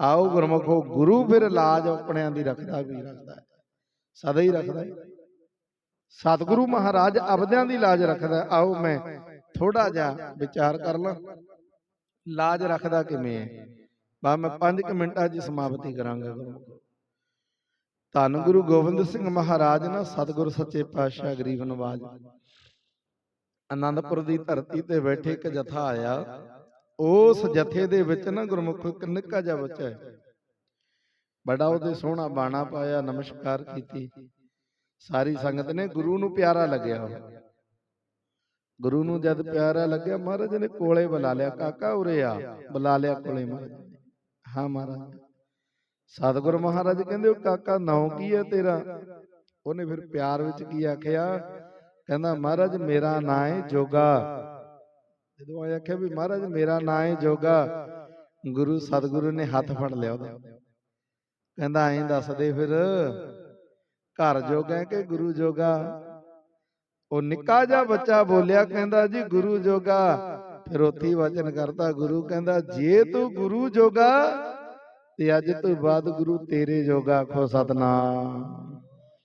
ਆਓ ਗੁਰਮੁਖੋ, ਗੁਰੂ ਫਿਰ ਲਾਜ ਆਪਣਿਆਂ ਦੀ ਰੱਖਦਾ ਵੀ ਰੱਖਦਾ ਹੈ। ਸਦਾ ਹੀ ਰੱਖਦਾ ਹੈ। ਸਤਿਗੁਰੂ ਮਹਾਰਾਜ ਅਬਦਿਆਂ ਦੀ ਲਾਜ ਰੱਖਦਾ ਆਓ ਮੈਂ ਥੋੜਾ ਜਿਹਾ ਵਿਚਾਰ ਕਰ ਲਾਂ। ਲਾਜ ਰੱਖਦਾ ਕਿਵੇਂ ਹੈ? ਬਾ ਮੈਂ 5 ਮਿੰਟਾਂ 'ਚ ਸਮਾਪਤੀ ਕਰਾਂਗਾ ਗੁਰਮੁਖੋ। ਧੰਨ ਗੁਰੂ ਗੋਬਿੰਦ ਸਿੰਘ ਮਹਾਰਾਜ ਨਾ, ਸਤਿਗੁਰ ਸੱਚੇ ਪਾਤਸ਼ਾਹ ਗਰੀਬ ਨਵਾਜ। ਆਨੰਦਪੁਰ ਦੀ ਧਰਤੀ ਤੇ ਬੈਠੇ ਇੱਕ ਜਥਾ ਆਇਆ। ਉਸ ਜਥੇ ਦੇ ਵਿੱਚ ਨਾ ਗੁਰਮੁਖ ਇੱਕ ਨਿੱਕਾ ਜਿਹਾ ਬੱਚਾ ਹੈ। ਬੜਾ ਉਹਦੇ ਸੋਹਣਾ ਬਾਣਾ ਪਾਇਆ ਨਮਸਕਾਰ ਕੀਤੀ। ਸਾਰੀ ਸੰਗਤ ਨੇ ਗੁਰੂ ਨੂੰ ਪਿਆਰਾ ਲੱਗਿਆ। ਗੁਰੂ ਨੂੰ ਜਦ ਪਿਆਰਾ ਲੱਗਿਆ ਮਹਾਰਾਜ ਨੇ ਕੋਲੇ ਬੁਲਾ ਲਿਆ ਕਾਕਾ ਉਰੇ ਆ ਬੁਲਾ ਲਿਆ ਕੋਲੇ ਮਹਾਰਾਜ ਹਾਂ ਮਹਾਰਾਜ। ਸਤਿਗੁਰ ਮਹਾਰਾਜ ਕਹਿੰਦੇ ਉਹ ਕਾਕਾ ਨਾਉ ਕੀ ਹੈ ਤੇਰਾ? ਉਹਨੇ ਫਿਰ ਪਿਆਰ ਵਿੱਚ ਕੀ ਆਖਿਆ? ਕਹਿੰਦਾ ਮਹਾਰਾਜ ਮੇਰਾ ਨਾਂ ਹੈ ਜੋਗਾ। ਜਦੋਂ ਆਇਆ ਆਖਿਆ ਵੀ ਮਹਾਰਾਜ ਮੇਰਾ ਨਾਂ ਹੈ ਜੋਗਾ ਗੁਰੂ ਸਤਿਗੁਰੂ ਨੇ ਹੱਥ ਫੜ ਲਿਆ ਉਹਦਾ। ਕਹਿੰਦਾ ਐਂ ਦੱਸ ਦੇ ਫਿਰ ਘਰ ਜੋਗਾ ਕਿ ਗੁਰੂ ਜੋਗਾ? ਉਹ ਨਿੱਕਾ ਜਿਹਾ ਬੱਚਾ ਬੋਲਿਆ ਕਹਿੰਦਾ ਜੀ ਗੁਰੂ ਜੋਗਾ। ਫਿਰ ਹੀ ਵਚਨ ਕਰਤਾ ਗੁਰੂ ਕਹਿੰਦਾ ਜੇ ਤੂੰ ਗੁਰੂ ਜੋਗਾ ਤੇ ਅੱਜ ਤੋਂ ਬਾਅਦ ਗੁਰੂ ਤੇਰੇ ਜੋਗਾ ਆਖੋ ਸਤਨਾਮ।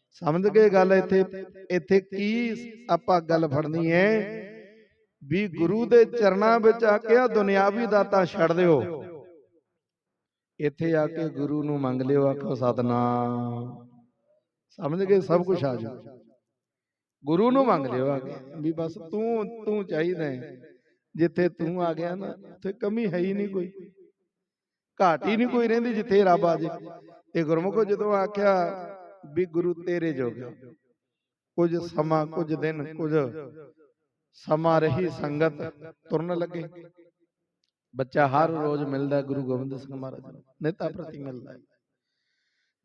ਸਮਝ ਗਏ ਗੱਲ ਇੱਥੇ? ਇੱਥੇ? ਕੀ ਆਪਾਂ ਗੱਲ ਫੜਨੀ ਹੈ? ਵੀ ਗੁਰੂ ਦੇ ਚਰਨਾਂ ਵਿੱਚ ਆ ਕੇ ਆ ਦੁਨਿਆਵੀ ਦਾਤਾ ਛੱਡ ਦਿਓ। ਇੱਥੇ ਆ ਕੇ ਗੁਰੂ ਨੂੰ ਮੰਗ ਲਿਓ ਆਖੋ ਸਤਨਾਮ। ਸਮਝ ਗਏ? ਸਭ ਕੁਝ ਆ ਜਾਊ। ਗੁਰੂ ਨੂੰ ਮੰਗ ਲਿਓ ਆ ਕੇ ਵੀ ਬਸ ਤੂੰ ਤੂੰ ਚਾਹੀਦਾ ਹੈ। ਜਿੱਥੇ ਤੂੰ ਆ ਗਿਆ ਨਾ ਉੱਥੇ ਕਮੀ ਹੈ ਹੀ ਨਹੀਂ ਕੋਈ। ਘਾਟ ਹੀ ਨਹੀਂ ਕੋਈ ਰਹਿੰਦੀ ਜਿੱਥੇ ਰੱਬ ਆ ਜੇ। ਇਹ ਗੁਰਮੁਖੋ ਜਦੋਂ ਆਖਿਆ ਵੀ ਗੁਰੂ ਤੇਰੇ ਜੋਗਾ ਕੁਝ ਸਮਾਂ ਕੁਝ ਦਿਨ ਕੁਝ ਸਮਾਂ ਰਹੀ ਸੰਗਤ ਤੁਰਨ ਲੱਗੇ। ਬੱਚਾ ਹਰ ਰੋਜ਼ ਮਿਲਦਾ ਗੁਰੂ ਗੋਬਿੰਦ ਸਿੰਘ ਮਹਾਰਾਜ ਨੂੰ, ਨਿਤਾ ਪ੍ਰਤੀ ਮਿਲਦਾ ਹੈ।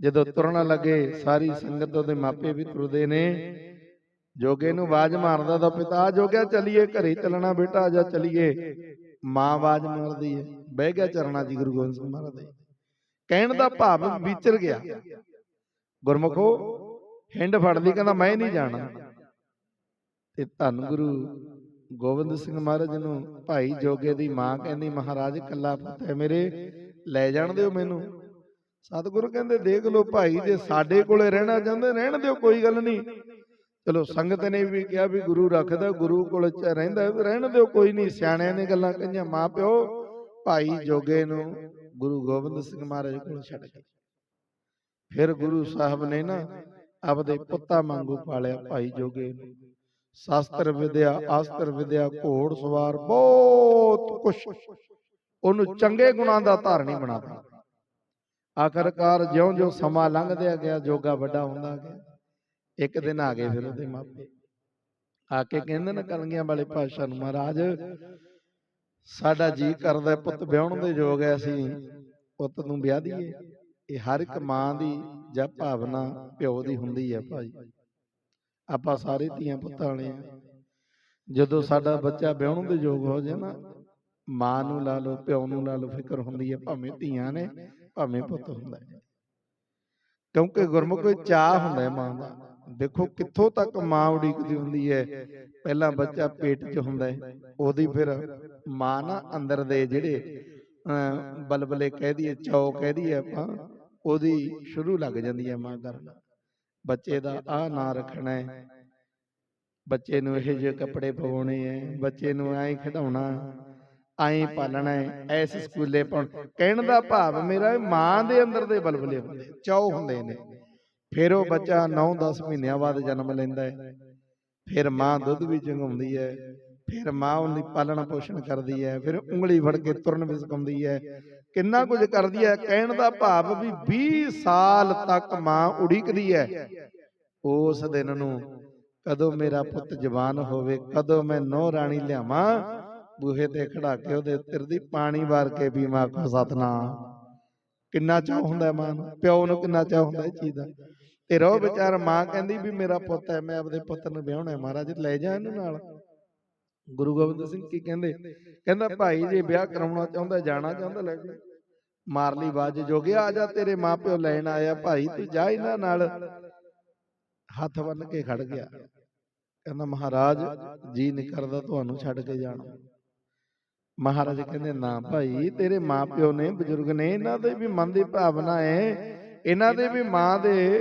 ਜਦੋਂ ਤੁਰਨ ਲੱਗੇ, ਸਾਰੀ ਸੰਗਤ ਉਹਦੇ ਮਾਪੇ ਵੀ ਤੁਰਦੇ ਨੇ। ਜੋਗੇ ਨੂੰ ਆਵਾਜ਼ ਮਾਰਦਾ ਤਾਂ ਪਿਤਾ ਜੋਗਿਆ, ਚਲੀਏ, ਘਰੇ ਚੱਲਣਾ ਬੇਟਾ, ਆ ਜਾ ਚਲੀਏ। ਮਾਂ ਆਵਾਜ਼ ਮਾਰਦੀ ਹੈ, ਬਹਿ ਗਿਆ ਚਰਣਾ ਜੀ ਗੁਰੂ ਗੋਬਿੰਦ ਸਿੰਘ ਮਹਾਰਾਜ ਦੇ। ਕਹਿਣ ਦਾ ਭਾਵ ਵਿਚਰ ਗਿਆ। ਗੁਰਮੁਖੋ, ਹਿੰਡ ਫੜਦੀ, ਕਹਿੰਦਾ, ਮੈਂ ਨਹੀਂ ਜਾਣਾ। ਤੇ ਧੰਨ ਗੁਰੂ ਗੋਬਿੰਦ ਸਿੰਘ ਮਹਾਰਾਜ ਨੂੰ ਭਾਈ ਜੋਗੇ ਦੀ ਮਾਂ ਕਹਿੰਦੀ, ਮਹਾਰਾਜ ਕੱਲਾ ਪੁੱਤ ਹੈ ਮੇਰੇ, ਲੈ ਜਾਣ ਦਿਓ ਮੈਨੂੰ। ਸਤਿਗੁਰੂ ਕਹਿੰਦੇ, ਦੇਖ ਲਓ ਭਾਈ, ਜੇ ਸਾਡੇ ਕੋਲੇ ਰਹਿਣਾ ਚਾਹੁੰਦੇ, ਰਹਿਣ ਦਿਓ, ਕੋਈ ਗੱਲ ਨਹੀਂ। ਚਲੋ, ਸੰਗਤ ਨੇ ਵੀ ਕਿਹਾ ਵੀ ਗੁਰੂ ਰੱਖਦਾ, ਗੁਰੂ ਕੋਲ ਚ ਰਹਿੰਦਾ ਰਹਿਣ ਦਿਓ, ਕੋਈ ਨਹੀਂ। ਸਿਆਣਿਆਂ ਨੇ ਗੱਲਾਂ ਕਹੀਆਂ ਮਾਂ ਪਿਓ ਭਾਈ ਜੋਗੇ ਨੂੰ ਗੁਰੂ ਗੋਬਿੰਦ ਸਿੰਘ ਮਹਾਰਾਜ ਕੋਲ ਛੱਡ ਕੇ। ਫਿਰ ਗੁਰੂ ਸਾਹਿਬ ਨੇ ਨਾ ਆਪਦੇ ਪੁੱਤਾਂ ਵਾਂਗੂ ਪਾਲਿਆ ਭਾਈ ਜੋਗੇ ਨੂੰ। ਸ਼ਾਸਤਰ ਵਿਦਿਆ ਆਸਤਰ ਵਿਦਿਆ ਘੋੜ ਸਵਾਰ ਬਹੁਤ ਕੁਛ ਉਹਨੂੰ ਚੰਗੇ ਗੁਣਾਂ ਦਾ ਧਾਰਨੀ ਬਣਾਤਾ ਆਖਰਕਾਰ ਜਿਉਂ-ਜਿਉਂ ਸਮਾਂ ਲੰਘਦਿਆ ਗਿਆ ਜੋਗਾ ਵੱਡਾ ਹੁੰਦਾ ਗਿਆ। ਇੱਕ ਦਿਨ ਆ ਗਏ ਫਿਰ ਉਹਦੇ ਮਾਪੇ। ਆ ਕੇ ਕਹਿੰਦੇ ਨਾ ਕਲਗੀਆਂ ਵਾਲੇ ਪਾਤਸ਼ਾਹ ਨੂੰ ਮਹਾਰਾਜ ਸਾਡਾ ਜੀ ਕਰਦਾ ਪੁੱਤ ਵਿਆਹਣ ਦੇ ਯੋਗ ਐ ਅਸੀਂ ਪੁੱਤ ਨੂੰ ਵਿਆਹ ਦਈਏ। ਇਹ ਹਰ ਇੱਕ ਮਾਂ ਦੀ ਜਾਂ ਭਾਵਨਾ ਪਿਓ ਦੀ ਹੁੰਦੀ ਹੈ ਭਾਈ। ਆਪਾਂ ਸਾਰੇ ਧੀਆਂ ਪੁੱਤਾਂ ਵਾਲੇ ਆ। ਜਦੋਂ ਸਾਡਾ ਬੱਚਾ ਵਿਆਹਣ ਦੇ ਯੋਗ ਹੋ ਜਾਏ ਨਾ ਮਾਂ ਨੂੰ ਲਾ ਲਓ ਪਿਓ ਨੂੰ ਲਾ ਲਓ ਫਿਕਰ ਹੁੰਦੀ ਹੈ ਭਾਵੇਂ ਧੀਆਂ ਨੇ ਭਾਵੇਂ ਪੁੱਤ ਹੁੰਦਾ ਹੈ। ਕਿਉਂਕਿ ਗੁਰਮੁਖ ਕੋਈ ਚਾਹ ਹੁੰਦਾ ਹੈ ਮਾਂ ਦਾ। ਦੇਖੋ ਕਿੱਥੋਂ ਤੱਕ ਮਾਂ ਉਡੀਕਦੀ ਹੁੰਦੀ ਹੈ। ਪਹਿਲਾਂ ਬੱਚਾ ਪੇਟ 'ਚ ਹੁੰਦਾ ਹੈ। ਉਹਦੀ ਫਿਰ ਮਾਂ ਨਾ ਅੰਦਰ ਦੇ ਜਿਹੜੇ ਬਲਬਲੇ ਕਹਿ ਦਈਏ ਚੌ ਕਹਿ ਦਈਏ ਆਪਾਂ ਉਹਦੀ ਸ਼ੁਰੂ ਲੱਗ ਜਾਂਦੀ ਹੈ ਮਾਂ ਕਰਨ ਬੱਚੇ ਦਾ ਆਹ ਨਾਂ ਰੱਖਣਾ ਹੈ। ਬੱਚੇ ਨੂੰ ਇਹੋ ਜਿਹੇ ਕੱਪੜੇ ਪਵਾਉਣੇ ਐ ਬੱਚੇ ਨੂੰ ਐਂ ਖਿਡਾਉਣਾ। ਐਂ ਪਾਲਣਾ ਹੈ। ਐਸ ਸਕੂਲੇ ਪਾਉਣ। ਕਹਿਣ ਦਾ ਭਾਵ ਮੇਰਾ ਮਾਂ ਦੇ ਅੰਦਰ ਦੇ ਬਲਬਲੇ ਹੁੰਦੇ ਚੌ ਹੁੰਦੇ ਨੇ। ਫਿਰ ਉਹ ਬੱਚਾ 9-10 ਮਹੀਨਿਆਂ ਬਾਅਦ ਜਨਮ ਲੈਂਦਾ ਹੈ। ਫਿਰ ਮਾਂ ਦੁੱਧ ਵੀ ਚੰਗਾਉਂਦੀ ਹੈ। ਫਿਰ ਮਾਂ ਉਹਦੀ ਪਾਲਣ ਪੋਸ਼ਣ ਕਰਦੀ ਹੈ। ਫਿਰ ਉਂਗਲੀ ਫੜ ਕੇ ਤੁਰਨ ਵੀ ਸਿਖਾਉਂਦੀ ਹੈ। ਕਿੰਨਾ ਕੁਝ ਕਰਦੀ ਹੈ? ਕਹਿਣ ਦਾ ਭਾਵ ਵੀ 20 ਸਾਲ ਤੱਕ ਮਾਂ ਉਡੀਕਦੀ ਹੈ। ਉਸ ਦਿਨ ਨੂੰ ਕਦੋਂ ਮੇਰਾ ਪੁੱਤ ਜਵਾਨ ਹੋਵੇ ਕਦੋਂ ਮੈਂ ਨੋ ਰਾਣੀ ਲਿਆਵਾਂ ਬੂਹੇ ਤੇ ਖੜਾ ਕੇ ਉਹਦੇ ਉੱਤਰ ਦੀ ਪਾਣੀ ਵਾਰ ਕੇ ਵੀ ਮਾਂ ਕੋ ਸਤਨਾਮ ਕਿੰਨਾ ਚਾਹ ਹੁੰਦਾ ਮਾਂ ਨੂੰ? ਪਿਓ ਨੂੰ ਕਿੰਨਾ ਚਾਹ ਹੁੰਦਾ ਇਹ ਚੀਜ਼ ਦਾ? ਤੇ ਰੋ ਵਿਚਾਰ ਮਾਂ ਕਹਿੰਦੀ ਵੀ ਮੇਰਾ ਪੁੱਤ ਹੈ ਮੈਂ ਆਪਦੇ ਪੁੱਤ ਨੂੰ ਵਿਆਹਣਾ ਹੈ। ਮਹਾਰਾਜ ਲੈ ਜਾ ਇਹਨੂੰ ਨਾਲ। ਗੁਰੂ ਗੋਬਿੰਦ ਸਿੰਘ ਕੀ ਕਹਿੰਦੇ? ਕਹਿੰਦਾ ਭਾਈ ਜੇ ਵਿਆਹ ਕਰਾਉਣਾ ਚਾਹੁੰਦਾ ਜਾਣਾ ਚਾਹੁੰਦਾ ਲੈ ਜਾ ਮਾਰ ਲਈ ਬਾਜ ਜੋਗਿਆ ਆ ਜਾ ਤੇਰੇ ਮਾਪਿਓ ਲੈਣ ਆਇਆ। ਭਾਈ ਤੂੰ ਜਾ ਇਹਨਾਂ ਨਾਲ। ਹੱਥ ਬੰਨ ਕੇ ਖੜ ਗਿਆ। ਕਹਿੰਦਾ ਮਹਾਰਾਜ ਜੀ ਨਹੀਂ ਕਰਦਾ ਤੁਹਾਨੂੰ ਛੱਡ ਕੇ ਜਾਣਾ। ਮਹਾਰਾਜ ਕਹਿੰਦੇ ਨਾ ਭਾਈ ਤੇਰੇ ਮਾਪਿਓ ਨੇ ਬਜ਼ੁਰਗ ਨੇ ਇਹਨਾਂ ਦੇ ਵੀ ਮਨ ਦੀ ਭਾਵਨਾ ਹੈ ਇਹਨਾਂ ਦੇ ਵੀ ਮਾਂ ਦੇ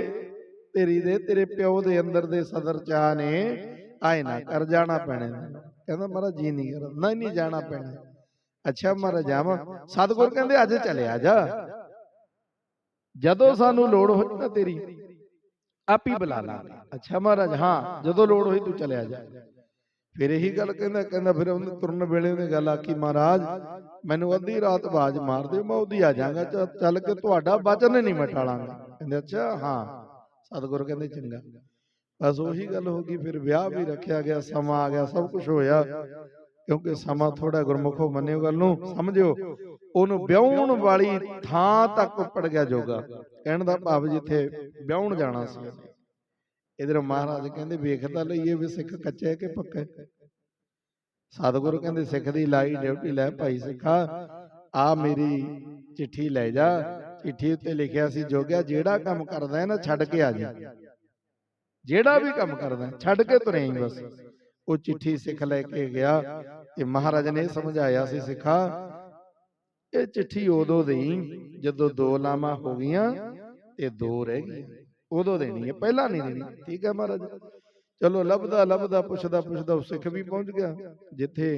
ਤੇਰੀ ਦੇ ਤੇਰੇ ਪਿਓ ਦੇ ਅੰਦਰ ਦੇ ਸਦਰ ਚਾਹ ਨੇ। ਆਏ ਨਾ ਕਰ ਜਾਣਾ ਪੈਣਾ। ਕਹਿੰਦਾ ਮਹਾਰਾਜ ਜੀ ਨਹੀਂ ਕਰ ਨਹੀਂ ਨਹੀਂ ਜਾਣਾ ਪੈਣਾ। ਅੱਛਾ ਮਹਾਰਾਜ ਜਾਵਾਂ। ਸਤਿਗੁਰ ਕਹਿੰਦੇ ਅੱਜ ਚਲਿਆ ਜਾ। ਜਦੋਂ ਸਾਨੂੰ ਲੋੜ ਹੋਈ ਨਾ ਤੇਰੀ ਆਪ ਹੀ ਬੁਲਾ ਲਾਂਗੇ ਅੱਛਾ ਮਹਾਰਾਜ ਹਾਂ ਜਦੋਂ ਲੋੜ ਹੋਈ ਤੂੰ ਚਲਿਆ ਜਾ। ਫਿਰ ਇਹੀ ਗੱਲ ਕਹਿੰਦਾ ਕਹਿੰਦਾ ਫਿਰ ਉਹਨੇ ਤੁਰਨ ਵੇਲੇ ਉਹਨੇ ਗੱਲ ਆਖੀ ਮਹਾਰਾਜ ਮੈਨੂੰ ਅੱਧੀ ਰਾਤ ਆਵਾਜ਼ ਮਾਰ ਦਿਓ ਮੈਂ ਉਹਦੀ ਆ ਜਾਵਾਂਗਾ ਚ- ਚੱਲ ਕੇ ਤੁਹਾਡਾ ਬਚਨ ਨਹੀਂ ਮਟਾਲਾਂਗਾ। ਕਹਿੰਦੇ ਅੱਛਾ ਹਾਂ। ਸਤਿਗੁਰੂ ਕਹਿੰਦੇ ਚੰਗਾ। ਬਸ ਉਹੀ ਗੱਲ ਹੋ ਗਈ ਫਿਰ ਵਿਆਹ ਵੀ ਰੱਖਿਆ ਗਿਆ ਸਮਾਂ ਆ ਗਿਆ ਸਭ ਕੁਝ ਹੋਇਆ। ਕਿਉਂਕਿ ਸਮਾਂ ਥੋੜਾ ਗੁਰਮੁਖੋ ਮੰਨਿਓ ਗੱਲ ਨੂੰ ਸਮਝਿਓ। ਉਹਨੂੰ ਵਿਆਹਣ ਵਾਲੀ ਥਾਂ ਤੱਕ ਉੱਪੜ ਗਿਆ ਜੋਗਾ। ਕਹਿਣ ਦਾ ਭਾਵ ਜਿੱਥੇ ਵਿਆਹਣ ਜਾਣਾ ਸੀ। ਇਧਰ ਮਹਾਰਾਜ ਕਹਿੰਦੇ ਵੇਖਦਾ ਲਈਏ ਵੀ ਸਿੱਖ ਕੱਚਾ ਹੈ ਕਿ ਪੱਕਾ? ਹੈ ਸਤਿਗੁਰੂ ਕਹਿੰਦੇ ਸਿੱਖ ਦੀ ਲਾਈ ਡਿਊਟੀ ਲੈ ਭਾਈ ਸਿੱਖਾ। ਆ ਮੇਰੀ ਚਿੱਠੀ ਲੈ ਜਾ। ਚਿੱਠੀ ਉੱਤੇ ਲਿਖਿਆ ਸੀ ਜੋਗਿਆ ਜਿਹੜਾ ਕੰਮ ਕਰਦਾ ਹੈ ਨਾ ਛੱਡ ਕੇ ਆ ਜਾ ਜਿਹੜਾ ਵੀ ਕੰਮ ਕਰਦਾ ਛੱਡ ਕੇ ਤੁਰੇ ਹੀ ਬਸ। ਉਹ ਚਿੱਠੀ ਸਿੱਖ ਲੈ ਕੇ ਗਿਆ ਤੇ ਮਹਾਰਾਜ ਨੇ ਇਹ ਸਮਝਾਇਆ ਸੀ ਸਿੱਖਾ। ਇਹ ਚਿੱਠੀ ਉਦੋਂ ਦੇਈ ਜਦੋਂ ਦੋ ਲਾਵਾਂ ਹੋ ਗਈਆਂ ਤੇ ਦੋ ਰਹਿ ਗਈਆਂ। ਉਦੋਂ ਦੇਣੀ ਹੈ ਪਹਿਲਾਂ ਨਹੀਂ ਦੇਣੀ। ਠੀਕ ਹੈ ਮਹਾਰਾਜ। ਚਲੋ ਲੱਭਦਾ ਲੱਭਦਾ ਪੁੱਛਦਾ ਪੁੱਛਦਾ ਉਹ ਸਿੱਖ ਵੀ ਪਹੁੰਚ ਗਿਆ ਜਿੱਥੇ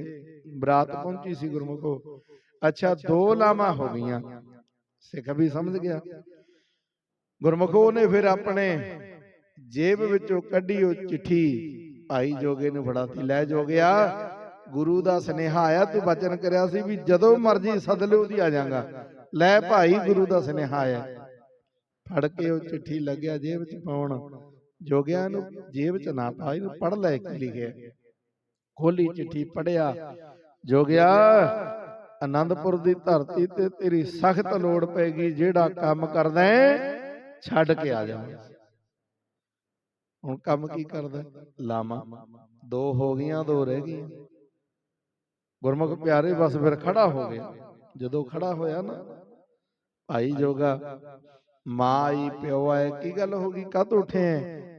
ਬਰਾਤ ਪਹੁੰਚੀ ਸੀ ਗੁਰਮੁਖੋ। ਅੱਛਾ ਦੋ ਲਾਵਾਂ ਹੋ ਗਈਆਂ। ਸਿੱਖ ਵੀ ਸਮਝ ਗਿਆ। ਗੁਰਮੁਖੋ ਨੇ ਫਿਰ ਆਪਣੇ ਜੇਬ ਵਿੱਚੋਂ ਕੱਢੀ ਉਹ ਚਿੱਠੀ। ਭਾਈ ਜੋਗੇ ਨੂੰ ਫੜਾਤੀ। ਲੈ ਜੋਗਿਆ। ਗੁਰੂ ਦਾ ਸੁਨੇਹਾ ਆਇਆ ਤੂੰ ਬਚਨ ਕਰਿਆ ਸੀ ਵੀ ਜਦੋਂ ਮਰਜ਼ੀ ਸੱਦ ਲਿਓ ਆ ਜਾਗਾ। ਲੈ ਭਾਈ ਗੁਰੂ ਦਾ ਸੁਨੇਹਾ ਆਇਆ। ਫੜ ਕੇ ਉਹ ਚਿੱਠੀ ਲੱਗਿਆ ਜੇਬ 'ਚ ਪਾਉਣ। ਜੋਗਿਆ ਨੂੰ ਜੇਬ 'ਚ ਨਾ ਪਾ ਇਹਨੂੰ ਪੜ ਲੈ ਕੀ ਲਿਖਿਆ। ਖੋਲੀ ਚਿੱਠੀ ਪੜਿਆ ਜੋਗਿਆ ਆਨੰਦਪੁਰ ਦੀ ਧਰਤੀ ਤੇ ਤੇਰੀ ਸਖਤ ਲੋੜ ਪੈਗੀ ਜਿਹੜਾ ਕੰਮ ਕਰਦਾ ਛੱਡ ਕੇ ਆ ਜਾ। ਹੁਣ ਕੰਮ ਕੀ ਕਰਦਾ? ਲਾਮਾ। ਦੋ ਹੋ ਗਈਆਂ ਦੋ ਰਹਿ ਗਈਆਂ ਗੁਰਮੁਖ ਪਿਆਰੇ ਬਸ ਫਿਰ ਖੜਾ ਹੋ ਗਿਆ। ਜਦੋਂ ਖੜਾ ਹੋਇਆ ਨਾ ਭਾਈ ਜੋਗਾ ਮਾਂ ਆਈ ਪਿਓ ਆਏ ਕੀ ਗੱਲ ਹੋ ਗਈ? ਕਦ ਉੱਠੇ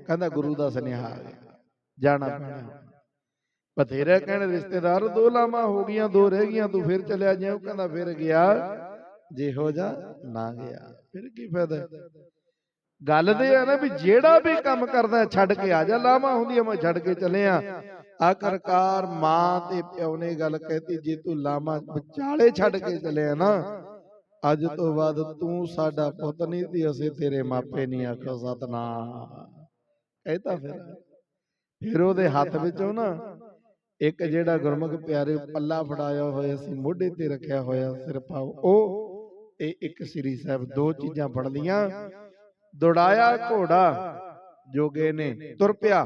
ਕਹਿੰਦਾ ਗੁਰੂ ਦਾ ਸੁਨੇਹਾ ਆ ਗਿਆ ਜਾਣਾ ਪੈਣਾ। ਬਥੇਰੇ ਕਹਿਣ ਰਿਸ਼ਤੇਦਾਰ ਦੋ ਲਾਵਾਂ ਹੋ ਗਈਆਂ ਦੋ ਰਹਿ ਗਈਆਂ ਤੂੰ ਫਿਰ ਚਲਿਆ ਜਿਉ ਕਹਿੰਦਾ ਫਿਰ ਗਿਆ ਜੇ ਹੋ ਜਾ ਨਾ ਗਿਆ ਫਿਰ ਕੀ ਫਾਇਦਾ? ਗੱਲ ਤੇ ਆ ਨਾ ਵੀ ਜਿਹੜਾ ਵੀ ਕੰਮ ਕਰਦਾ ਛੱਡ ਕੇ ਆ ਜਾ ਲਾਵਾਂ ਹੁੰਦੀਆਂ ਮੈਂ ਛੱਡ ਕੇ ਚੱਲਿਆ ਆਖਰਕਾਰ ਮਾਂ ਤੇ ਪਿਓ ਨੇ ਗੱਲ ਕਹਿਤੀ ਜੇ ਤੂੰ ਲਾਵਾਂ ਵਿਚਾਲੇ ਛੱਡ ਕੇ ਚੱਲਿਆ ਨਾ। ਅੱਜ ਤੋਂ ਬਾਅਦ ਤੂੰ ਸਾਡਾ ਪੁੱਤ ਨਹੀਂ ਤੇ ਅਸੀਂ ਤੇਰੇ ਮਾਪੇ ਨਹੀਂ ਆਖੋ ਸਤਨਾਮ। ਕਹਿਤਾ ਫਿਰ। ਫਿਰ ਉਹਦੇ ਹੱਥ ਵਿੱਚੋਂ ਨਾ ਇੱਕ ਜਿਹੜਾ ਗੁਰਮੁਖ ਪਿਆਰੇ ਪੱਲਾ ਫੜਾਇਆ ਹੋਇਆ ਸੀ ਮੋਢੇ ਤੇ ਰੱਖਿਆ ਹੋਇਆ ਸਿਰ ਪਾਉ ਉਹ ਤੇ ਇੱਕ ਸ੍ਰੀ ਸਾਹਿਬ ਦੋ ਚੀਜ਼ਾਂ ਫੜ ਲੀਆਂ ਦੌੜਾਇਆ ਘੋੜਾ ਜੋਗੇ ਨੇ ਤੁਰ ਪਿਆ।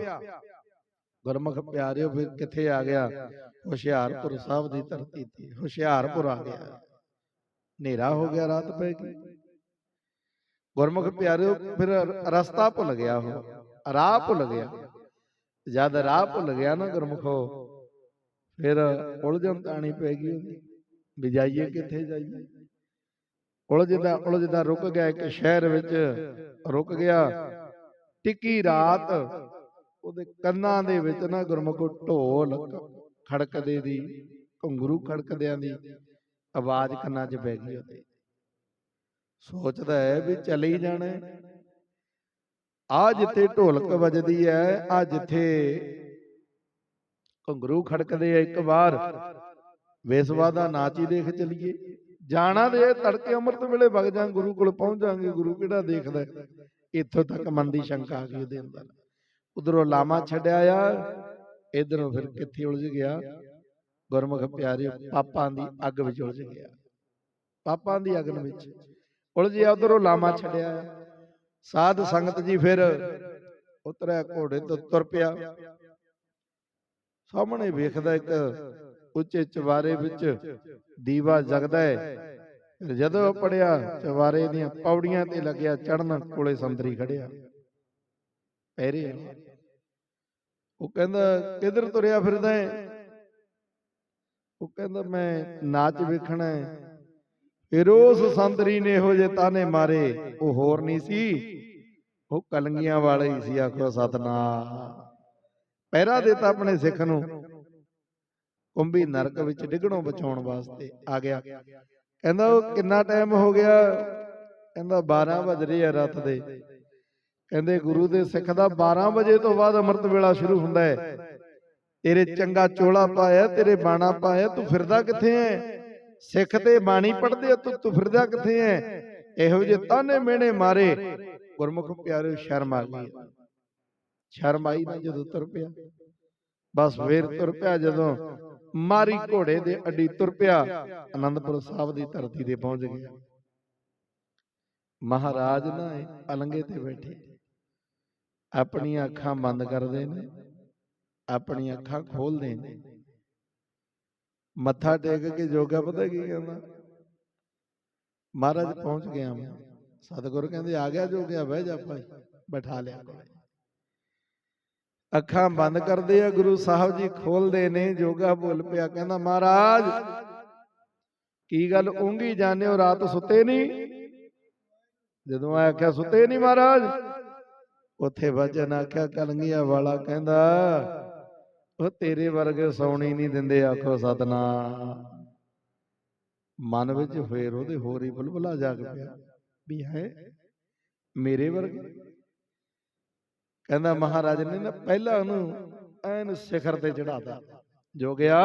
ਗੁਰਮੁਖ ਪਿਆਰਿਓ ਫਿਰ ਕਿੱਥੇ ਆ ਗਿਆ? ਹੁਸ਼ਿਆਰਪੁਰ ਸਾਹਿਬ ਦੀ ਧਰਤੀ ਤੇ ਹੁਸ਼ਿਆਰਪੁਰ ਆ ਗਿਆ। ਹਨੇਰਾ ਹੋ ਗਿਆ ਰਾਤ ਪੈ ਗਈ। ਗੁਰਮੁਖ ਪਿਆਰਿਓ ਫਿਰ ਰਸਤਾ ਭੁੱਲ ਗਿਆ ਉਹ ਰਾਹ ਭੁੱਲ ਗਿਆ। ਜਦ ਰਾਹ ਭੁੱਲ ਗਿਆ ਨਾ ਗੁਰਮੁਖੋ ਫਿਰ ਉਲਝਣ ਤਾਣੀ ਪੈ ਗਈ ਵੀ ਜਾਈਏ ਕਿੱਥੇ ਜਾਈਏ? ਉਲਝਦਾ ਉਲਝਦਾ ਰੁਕ ਗਿਆ ਇੱਕ ਸ਼ਹਿਰ ਵਿੱਚ, ਰੁਕ ਗਿਆ। ਟਿੱਕੀ ਰਾਤ, ਉਹਦੇ ਕੰਨਾਂ ਦੇ ਵਿੱਚ ਨਾ ਗੁਰਮੁਖੋ ਢੋਲ ਖੜਕਦੇ ਦੀ, ਘੁੰਗਰੂ ਖੜਕਦਿਆਂ ਦੀ ਆਵਾਜ਼ ਕੰਨਾਂ 'ਚ ਪੈ ਗਈ ਉਹਦੇ। ਸੋਚਦਾ ਹੈ ਵੀ ਚਲੇ ਜਾਣਾ ਆ ਜਿੱਥੇ ਢੋਲਕ ਵੱਜਦੀ ਹੈ, ਆ ਜਿੱਥੇ ਘੁੰਗਰੂ ਖੜਕਦੇ ਆ ਇੱਕ ਵਾਰ, ਵੇਸਵਾ ਦਾ ਨਾਚ ਹੀ ਦੇਖ ਚਲੀਏ। ਜਾਣਾ ਦੇ ਤੜਕੇ ਅੰਮ੍ਰਿਤ ਵੇਲੇ ਵਗ ਜਾਂ ਗੁਰੂ ਕੋਲ ਪਹੁੰਚ ਜਾਾਂਗੇ ਗੁਰੂ ਕਿਹੜਾ ਦੇਖਦਾ ਇੱਥੋਂ ਤੱਕ ਮਨ ਦੀ ਸ਼ੰਕਾ ਆ ਗਈ ਉਹਦੇ ਅੰਦਰ। ਉਧਰੋਂ ਲਾਮਾ ਛੱਡਿਆ ਆ, ਇਧਰੋਂ ਫਿਰ ਕਿੱਥੇ ਉਲਝ ਗਿਆ? ਗੁਰਮੁਖ ਪਿਆਰੇ ਪਾਪਾਂ ਦੀ ਅੱਗ ਵਿੱਚ ਉਲਝ ਗਿਆ। ਪਾਪਾਂ ਦੀ ਅਗਨ ਵਿੱਚ ਉਲਝਿਆ ਉਧਰੋਂ ਲਾਮਾ ਛੱਡਿਆ। ਸਾਧ ਸੰਗਤ ਜੀ ਫਿਰ ਉਤਰਿਆ ਘੋੜੇ ਤੋਂ ਤੁਰ ਪਿਆ। ਸਾਹਮਣੇ ਵੇਖਦਾ ਇੱਕ ਉੱਚੇ ਚਵਾਰੇ ਵਿੱਚ ਦੀਵਾ ਜਗਦਾ ਹੈ। ਜਦੋਂ ਪੜਿਆ ਚਵਾਰੇ ਦੀਆਂ ਪੌੜੀਆਂ ਤੇ ਲੱਗਿਆ ਚੜਨ ਕੋਲੇ ਸੰਤਰੀ ਖੜਿਆ। ਪਹਿਰੇ ਉਹ ਕਹਿੰਦਾ ਕਿੱਧਰ ਤੁਰਿਆ ਫਿਰਦਾ ਹੈ? ਉਹ ਕਹਿੰਦਾ ਮੈਂ ਨਾਚ ਵੇਖਣਾ ਹੈ। ਫਿਰ ਉਸ ਸੰਤਰੀ ਨੇ ਇਹੋ ਜੇ ਤਾਨੇ ਮਾਰੇ। ਉਹ ਹੋਰ ਨਹੀਂ ਸੀ। ਉਹ ਕਲੰਗੀਆਂ ਵਾਲਾ ਹੀ ਸੀ। ਆਖੋ ਸਤਨਾਮ। ਪਹਿਰਾ ਦਿੱਤਾ ਆਪਣੇ ਸਿੱਖ ਨੂੰ। ਕੁੰਭੀ ਨਰਕ ਵਿੱਚ ਡਿੱਗਣੋਂ ਬਚਾਉਣ ਵਾਸਤੇ ਆ ਗਿਆ। ਕਹਿੰਦਾ ਉਹ ਕਿੰਨਾ ਟਾਈਮ ਹੋ ਗਿਆ? ਕਹਿੰਦਾ 12 ਵਜ ਰਹੇ ਆ ਰਾਤ ਦੇ। ਕਹਿੰਦੇ ਗੁਰੂ ਦੇ ਸਿੱਖ ਦਾ 12 ਵਜੇ ਤੋਂ ਬਾਅਦ ਅੰਮ੍ਰਿਤ ਵੇਲਾ ਸ਼ੁਰੂ ਹੁੰਦਾ ਹੈ। ਤੇਰੇ ਚੰਗਾ ਚੋਲਾ ਪਾਇਆ ਤੇਰੇ ਬਾਣਾ ਪਾਇਆ ਤੂੰ ਫਿਰਦਾ ਕਿੱਥੇ ਐ ਸਿੱਖ ਤੇ ਬਾਣੀ ਪੜਦੇ ਤੂੰ ਤੂੰ ਫਿਰਦਾ ਕਿੱਥੇ ਐ ਇਹੋ ਜਿਹੇ ਤਾਨੇ ਮਿਹਣੇ ਮਾਰੇ। ਗੁਰਮੁਖ ਪਿਆਰੇ ਸ਼ਰਮ ਆ ਗਈ ਸ਼ਰਮ ਆਈ ਨਾ ਜਦੋਂ ਤੁਰ ਪਿਆ। ਬਸ ਫੇਰ ਤੁਰ ਪਿਆ ਜਦੋਂ ਮਾਰੀ ਘੋੜੇ ਦੇ ਅੱਡੀ ਤੁਰ ਪਿਆ ਆਨੰਦਪੁਰ ਸਾਹਿਬ ਦੀ ਧਰਤੀ ਤੇ ਪਹੁੰਚ ਗਿਆ। ਮਹਾਰਾਜ ਨਾ ਅਲੰਗੇ ਤੇ ਬੈਠੇ। ਆਪਣੀਆਂ ਅੱਖਾਂ ਬੰਦ ਕਰਦੇ ਨੇ ਆਪਣੀਆਂ ਅੱਖਾਂ ਖੋਲਦੇ ਨੇ। ਮੱਥਾ ਟੇਕ ਕੇ ਜੋਗਾ ਪਤਾ ਕੀ ਕਹਿੰਦਾ ਮਹਾਰਾਜ ਪਹੁੰਚ ਗਿਆ ਮੈਂ। ਸਤਿਗੁਰ ਕਹਿੰਦੇ ਆ ਗਿਆ ਜੋਗਿਆ ਬਹਿ ਜਾ ਭਾਈ ਬਿਠਾ ਲਿਆ ਕੋਲੇ ਅੱਖਾਂ ਬੰਦ ਕਰਦੇ ਆ, ਗੁਰੂ ਸਾਹਿਬ ਜੀ ਖੋਲਦੇ ਨੇ, ਜੋਗਾ ਬੋਲ ਪਿਆ, ਕਹਿੰਦਾ ਮਹਾਰਾਜ, ਕੀ ਗੱਲ ਉਂਗੀ ਜਾਂਦੇ ਹੋ, ਰਾਤ ਸੁੱਤੇ ਨਹੀਂ? ਜਦੋਂ ਆ ਆਖਿਆ, ਸੁੱਤੇ ਨਹੀਂ ਮਹਾਰਾਜ? ਉੱਥੇ ਵਚਨ ਆਖਿਆ, ਕਲੰਗੀਆਂ ਵਾਲਾ ਕਹਿੰਦਾ, ਉਹ ਤੇਰੇ ਵਰਗੇ ਸੌਣੀ ਨਹੀਂ ਦਿੰਦੇ, ਆਖੋ ਸਤਨਾਮ। ਮਨ ਵਿੱਚ ਫੇਰ ਉਹਦੇ ਹੋਰ ਹੀ ਬੁਲਬੁਲਾ ਜਾਗ ਪਿਆ, ਵੀ ਹੈ, ਮੇਰੇ ਵਰਗੇ? ਕਹਿੰਦਾ ਮਹਾਰਾਜ ਨੇ ਨਾ ਪਹਿਲਾਂ ਉਹਨੂੰ ਐਨ ਸਿਖਰ ਤੇ ਚੜਾਤਾ ਜੋ ਗਿਆ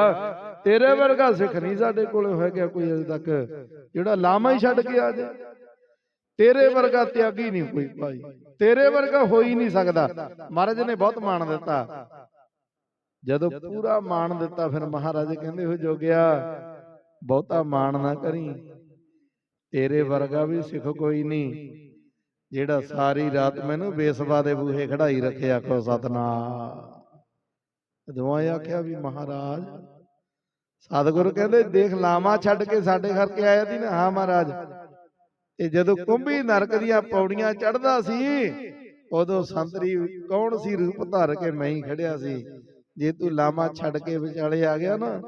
ਤੇਰੇ ਵਰਗਾ ਸਿੱਖ ਨਹੀਂ ਸਾਡੇ ਕੋਲੇ ਹੋਇਆ ਗਿਆ ਕੋਈ ਅਜੇ ਤੱਕ। ਜਿਹੜਾ ਲਾਮਾ ਹੀ ਛੱਡ ਕੇ ਆ ਜਾ ਤੇਰੇ ਵਰਗਾ ਤਿਆਗੀ ਨਹੀਂ ਕੋਈ ਭਾਈ। ਤੇਰੇ ਵਰਗਾ ਹੋ ਹੀ ਨਹੀਂ ਸਕਦਾ। ਮਹਾਰਾਜ ਨੇ ਬਹੁਤ ਮਾਣ ਦਿੱਤਾ। ਜਦੋਂ ਪੂਰਾ ਮਾਣ ਦਿੱਤਾ ਫਿਰ ਮਹਾਰਾਜ ਕਹਿੰਦੇ ਹੋ ਜੋਗਿਆ ਬਹੁਤਾ ਮਾਣ ਨਾ ਕਰੀ। ਤੇਰੇ ਵਰਗਾ ਵੀ ਸਿੱਖ ਕੋਈ ਨਹੀਂ। ਜਿਹੜਾ ਸਾਰੀ ਰਾਤ ਮੈਨੂੰ ਬੇਸਵਾ ਦੇ ਬੂਹੇ ਖੜਾਈ ਰੱਖਿਆ ਕੋ ਸਤਨਾਮ। ਜਦੋਂ ਆਖਿਆ ਵੀ ਮਹਾਰਾਜ ਸਤਿਗੁਰ ਕਹਿੰਦੇ ਦੇਖ ਲਾਵਾ ਛੱਡ ਕੇ ਸਾਡੇ ਘਰ ਕੇ ਆਇਆ ਸੀ ਨਾ? ਹਾਂ ਮਹਾਰਾਜ। ਤੇ ਜਦੋਂ ਕੁੰਭੀ ਨਰਕ ਦੀਆਂ ਪੌੜੀਆਂ ਚੜਦਾ ਸੀ ਉਦੋਂ ਸੰਤਰੀ ਕੌਣ ਸੀ? ਰੂਪ ਧਾਰ ਕੇ ਮੈਂ ਹੀ ਖੜਿਆ ਸੀ। ਜੇ ਤੂੰ ਲਾਮਾ ਛੱਡ ਕੇ ਵਿਚਾਲੇ ਆ ਗਿਆ ਨਾ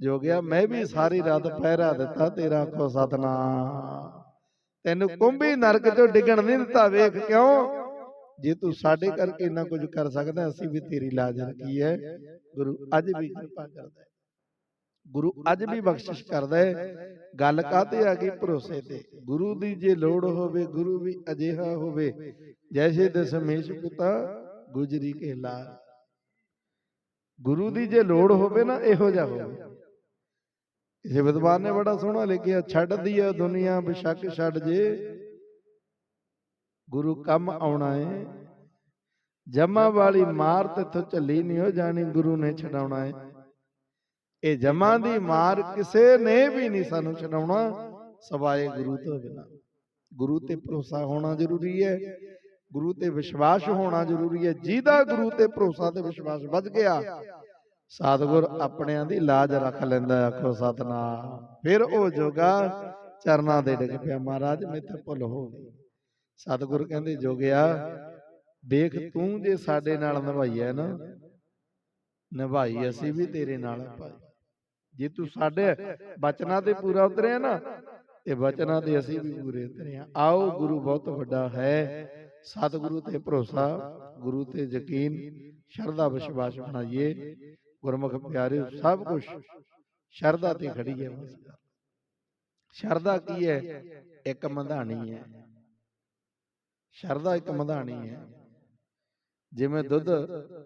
ਜੋ ਗਿਆ ਮੈਂ ਵੀ ਸਾਰੀ ਰਾਤ ਪਹਿਰਾ ਦਿੱਤਾ ਤੇਰਾ ਆਖੋ ਸਤਨਾਮ। ਤੈਨੂੰ ਕੁੰਭੀ ਨਰਕ ਚੋਂ ਡਿੱਗਣ ਨਹੀਂ ਦਿੱਤਾ ਵੇਖ ਕਿਉਂ? ਜੇ ਤੂੰ ਸਾਡੇ ਕਰਕੇ ਇੰਨਾ ਕੁਝ ਕਰ ਸਕਦਾ ਅਸੀਂ ਵੀ ਤੇਰੀ ਲਾਜ ਰੱਖੀ ਹੈ। ਗੁਰੂ ਅੱਜ ਵੀ ਕਿਰਪਾ ਕਰਦਾ ਹੈ। ਗੁਰੂ ਅੱਜ ਵੀ ਬਖਸ਼ਿਸ਼ ਕਰਦਾ ਹੈ। ਗੱਲ ਕਾਤੇ ਆ ਗਈ? ਭਰੋਸੇ ਤੇ। ਗੁਰੂ ਦੀ ਜੇ ਲੋੜ ਹੋਵੇ ਗੁਰੂ ਵੀ ਅਜਿਹਾ ਹੋਵੇ। ਜੈਸੇ ਦਸ਼ਮੇਸ਼ ਪਿਤਾ ਗੁਜਰੀ ਕੇ ਲਾਲ ਗੁਰੂ ਦੀ ਜੇ ਲੋੜ ਹੋਵੇ ਨਾ ਇਹੋ ਜਿਹਾ ਹੋਵੇ। ਕਿਸੇ ਵਿਦਵਾਨ ਨੇ ਬੜਾ ਸੋਹਣਾ ਲਿਖਿਆ ਛੱਡਦੀ ਆ ਦੁਨੀਆ, ਬਿਸ਼ੱਕ ਛੱਡ ਜੇ। ਗੁਰੂ ਕੰਮ ਆਉਣਾ ਏ। ਜਮਾ ਵਾਲੀ ਮਾਰ ਤੇਥੋਂ ਝੱਲੀ ਨਹੀਂ ਹੋ ਜਾਣੀ, ਗੁਰੂ ਨੇ ਛਡਾਉਣਾ ਏ। ਇਹ ਜਮਾ ਦੀ ਮਾਰ ਕਿਸੇ ਨੇ ਵੀ ਨਹੀਂ ਸਾਨੂੰ ਛਡਾਉਣਾ, ਸਵਾਏ ਗੁਰੂ ਤੋਂ ਬਿਨਾ। ਗੁਰੂ ਤੇ ਭਰੋਸਾ ਹੋਣਾ ਜ਼ਰੂਰੀ ਹੈ ਗੁਰੂ ਤੇ ਵਿਸ਼ਵਾਸ ਹੋਣਾ ਜ਼ਰੂਰੀ ਹੈ ਜਿਹਦਾ ਗੁਰੂ ਤੇ ਭਰੋਸਾ ਤੇ ਵਿਸ਼ਵਾਸ ਵੱਧ ਗਿਆ ਸਤਿਗੁਰ ਆਪਣਿਆਂ ਦੀ ਲਾਜ ਰੱਖ ਲੈਂਦਾ ਆਖੋ ਸਤਨਾਮ। ਫਿਰ ਉਹ ਜੋਗਾ ਚਰਨਾਂ ਦੇ ਡਿੱਗ ਪਿਆ, ਮਹਾਰਾਜ ਮੇਥੇ ਭੁੱਲ ਹੋ ਗਈ ਸਤਿਗੁਰ ਕਹਿੰਦੇ, ਜੋਗਿਆ, ਦੇਖ ਤੂੰ ਜੇ ਸਾਡੇ ਨਾਲ ਨਿਭਾਈ ਨਾ, ਨਿਭਾਈ ਅਸੀਂ ਵੀ ਤੇਰੇ ਨਾਲ ਭਾਈ। ਜੇ ਤੂੰ ਸਾਡੇ ਬਚਨਾਂ ਤੇ ਪੂਰਾ ਉਤਰਿਆ ਨਾ, ਤੇ ਬਚਨਾਂ ਤੇ ਅਸੀਂ ਵੀ ਪੂਰੇ ਉਤਰੇ ਆਓ, ਗੁਰੂ ਬਹੁਤ ਵੱਡਾ ਹੈ। ਸਤਿਗੁਰੂ ਤੇ ਭਰੋਸਾ, ਗੁਰੂ ਤੇ ਯਕੀਨ, ਸ਼ਰਧਾ, ਵਿਸ਼ਵਾਸ ਬਣਾਈਏ। ਗੁਰਮੁਖ ਪਿਆਰੇ ਸਭ ਕੁਝ ਸ਼ਰਧਾ ਤੇ ਖੜੀ ਹੈ ਸ਼ਰਧਾ ਕੀ ਹੈ? ਇੱਕ ਮੰਧਾਣੀ ਹੈ। ਸ਼ਰਧਾ ਇੱਕ ਮੰਧਾਣੀ ਹੈ। ਜਿਵੇਂ ਦੁੱਧ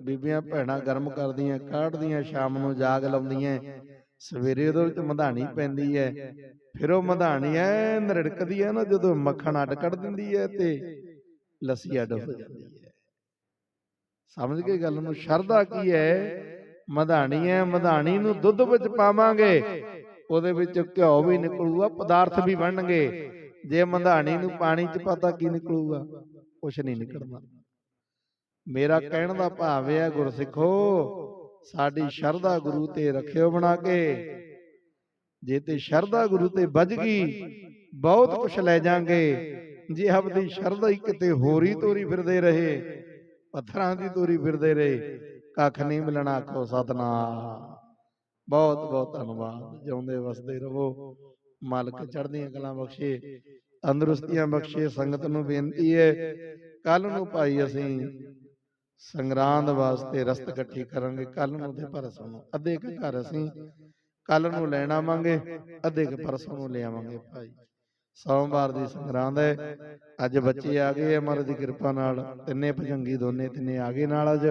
ਬੀਬੀਆਂ ਭੈਣਾਂ ਗਰਮ ਕਰਦੀਆਂ ਕਾੜਦੀਆਂ ਸ਼ਾਮ ਨੂੰ ਜਾਗ ਲਾਉਂਦੀਆਂ ਸਵੇਰੇ ਉਹਦੇ ਵਿੱਚ ਮਧਾਣੀ ਪੈਂਦੀ ਹੈ। ਫਿਰ ਉਹ ਮਧਾਣੀ ਐ ਨਰੜਕਦੀ ਹੈ ਨਾ ਜਦੋਂ ਮੱਖਣ ਅੱਡ ਕੱਢ ਦਿੰਦੀ ਹੈ ਤੇ ਲੱਸੀ ਅੱਡ ਹੋ ਜਾਂਦੀ ਹੈ। ਸਮਝ ਗਏ ਗੱਲ ਨੂੰ ਸ਼ਰਧਾ ਕੀ ਹੈ? ਮਧਾਣੀ ਹੈ ਮਧਾਣੀ ਨੂੰ ਦੁੱਧ ਵਿੱਚ ਪਾਵਾਂਗੇ। ਉਹਦੇ ਵਿੱਚ ਘਿਓ ਵੀ ਨਿਕਲੂਗਾ ਪਦਾਰਥ ਵੀ ਬਣਨਗੇ। ਜੇ ਮਧਾਣੀ ਨੂੰ ਪਾਣੀ 'ਚ ਪਤਾ ਕੀ ਨਿਕਲੂਗਾ? ਕੁਛ ਨਹੀਂ ਨਿਕਲਣਾ। ਮੇਰਾ ਕਹਿਣ ਦਾ ਭਾਵ ਇਹ ਹੈ ਗੁਰਸਿੱਖੋ ਸਾਡੀ ਸ਼ਰਧਾ ਗੁਰੂ ਤੇ ਰੱਖਿਓ ਬਣਾ ਕੇ। ਜੇ ਤੇ ਸ਼ਰਧਾ ਗੁਰੂ ਤੇ ਵੱਜ ਗਈ ਬਹੁਤ ਕੁਛ ਲੈ ਜਾਾਂਗੇ। ਜੇ ਆਪਦੀ ਸ਼ਰਧਾ ਹੀ ਕਿਤੇ ਹੋਰੀ ਤੋਰੀ ਫਿਰਦੇ ਰਹੇ। ਪੱਥਰਾਂ ਦੀ ਤੋਰੀ ਫਿਰਦੇ ਰਹੇ। ਕੱਖ ਨਹੀਂ ਮਿਲਣਾ, ਆਖੋ, ਸਤਨਾਮ। ਬਹੁਤ ਬਹੁਤ ਧੰਨਵਾਦ। ਜਿਉਂਦੇ ਵਸਦੇ ਰਹੋ। ਮਾਲਕ ਚੜ੍ਹਦੀਆਂ ਕਲਾਂ ਬਖਸ਼ੇ। ਤੰਦਰੁਸਤੀਆਂ ਬਖਸ਼ੇ। ਸੰਗਤ ਨੂੰ ਬੇਨਤੀ ਹੈ ਕੱਲ ਨੂੰ ਭਾਈ ਅਸੀਂ ਸੰਗਰਾਂਦ ਵਾਸਤੇ ਰਸਤ ਇਕੱਠੀ ਕਰਾਂਗੇ। ਕੱਲ ਨੂੰ ਤੇ ਪਰਸੋਂ ਨੂੰ। ਅੱਧੇ ਕੁ ਘਰ ਅਸੀਂ ਕੱਲ ਨੂੰ ਲੈਣ ਆਵਾਂਗੇ, ਅੱਧੇ ਕ ਪਰਸੋਂ ਨੂੰ ਲੈ ਭਾਈ। ਸੋਮਵਾਰ ਦੀ ਸੰਗਰਾਂਦ ਹੈ। ਅੱਜ ਬੱਚੇ ਆ ਗਏ ਅਮਰ ਦੀ ਕਿਰਪਾ ਨਾਲ। ਤਿੰਨੇ ਭਜੰਗੀ ਦੋਨੇ ਤਿੰਨੇ ਆ ਗਏ ਨਾਲ ਅੱਜ।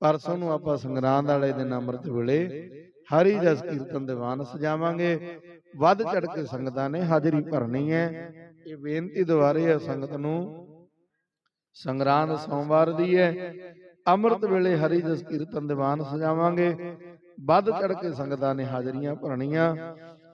ਪਰਸੋਂ ਨੂੰ ਆਪਾਂ ਸੰਗਰਾਂਦ ਵਾਲੇ ਦਿਨ ਅੰਮ੍ਰਿਤ ਵੇਲੇ ਹਰੀ ਜਸ ਕੀਰਤਨ ਦੀਵਾਨ ਸਜਾਵਾਂਗੇ। ਵੱਧ ਚੜ ਕੇ ਸੰਗਤਾਂ ਨੇ ਹਾਜ਼ਰੀ ਭਰਨੀ ਹੈ। ਇਹ ਬੇਨਤੀ ਦੁਆਰੇ ਹੈ ਸੰਗਤ ਨੂੰ, ਸੰਗਰਾਂਦ ਸੋਮਵਾਰ ਦੀ ਹੈ। ਅੰਮ੍ਰਿਤ ਵੇਲੇ ਹਰੀ ਜਸ ਕੀਰਤਨ ਦੀਵਾਨ ਸਜਾਵਾਂਗੇ। ਵੱਧ ਚੜ ਕੇ ਸੰਗਤਾਂ ਨੇ ਹਾਜ਼ਰੀਆਂ ਭਰਨੀਆਂ।